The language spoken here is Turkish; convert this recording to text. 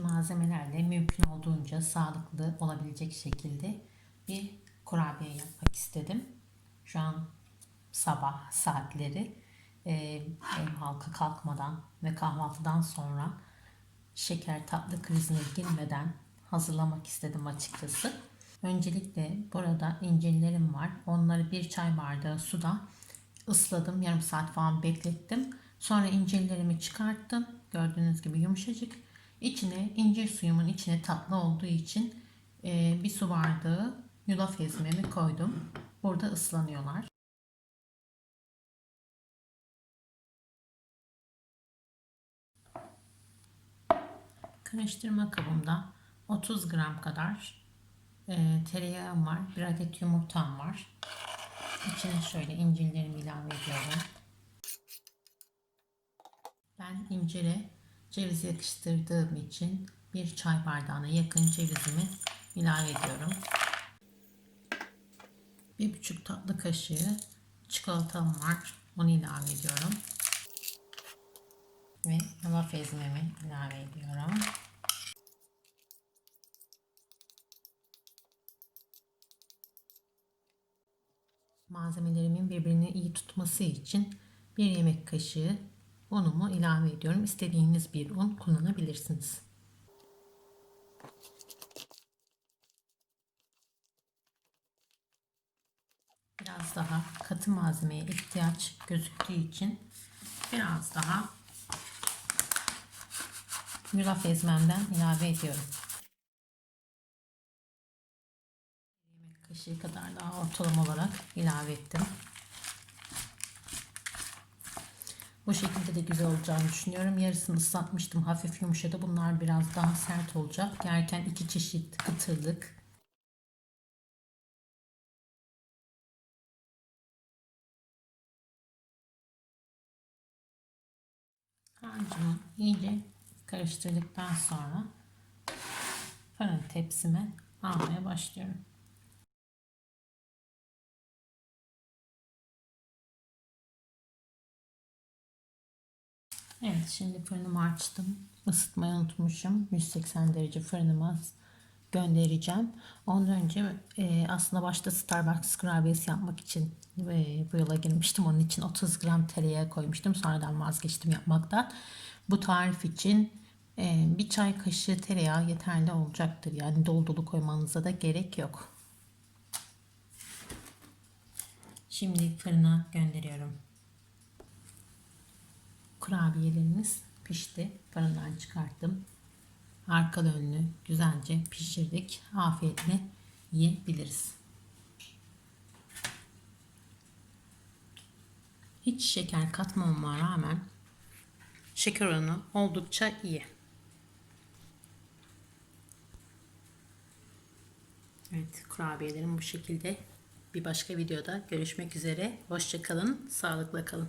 malzemelerle mümkün olduğunca sağlıklı olabilecek şekilde bir kurabiye yapmak istedim. Şu an sabah saatleri e, ev halkı kalkmadan ve kahvaltıdan sonra şeker tatlı krizine girmeden hazırlamak istedim açıkçası. Öncelikle burada incirlerim var. Onları bir çay bardağı suda ısladım. Yarım saat falan beklettim. Sonra incirlerimi çıkarttım. Gördüğünüz gibi yumuşacık. İçine incir suyumun içine tatlı olduğu için e, bir su bardağı yulaf ezmemi koydum. Burada ıslanıyorlar. Karıştırma kabımda 30 gram kadar e, tereyağım var. Bir adet yumurtam var. İçine şöyle incirlerimi ilave ediyorum. Ben incire ceviz yakıştırdığım için bir çay bardağına yakın cevizimi ilave ediyorum. Bir buçuk tatlı kaşığı çikolatam var. Onu ilave ediyorum. Ve yulaf ezmemi ilave ediyorum. Malzemelerimin birbirini iyi tutması için bir yemek kaşığı unumu ilave ediyorum. İstediğiniz bir un kullanabilirsiniz. Biraz daha katı malzemeye ihtiyaç gözüktüğü için biraz daha yulaf ezmemden ilave ediyorum. Yemek kaşığı kadar daha ortalama olarak ilave ettim. Bu şekilde de güzel olacağını düşünüyorum. Yarısını ıslatmıştım. Hafif yumuşadı. Bunlar biraz daha sert olacak. Yerken iki çeşit kıtırlık. Harcımı iyice karıştırdıktan sonra fırın tepsime almaya başlıyorum. Evet şimdi fırınımı açtım. Isıtmayı unutmuşum. 180 derece fırınıma göndereceğim. Ondan önce e, aslında başta Starbucks kurabiyesi yapmak için e, bu yola girmiştim. Onun için 30 gram tereyağı koymuştum. Sonradan vazgeçtim yapmaktan. Bu tarif için e, bir çay kaşığı tereyağı yeterli olacaktır. Yani dolu dolu koymanıza da gerek yok. Şimdi fırına gönderiyorum. Kurabiyelerimiz pişti. Fırından çıkarttım. Arkalı önlü güzelce pişirdik. Afiyetle yiyebiliriz. Hiç şeker katmamama rağmen şeker oranı oldukça iyi. Evet kurabiyelerim bu şekilde. Bir başka videoda görüşmek üzere. Hoşçakalın, sağlıkla kalın.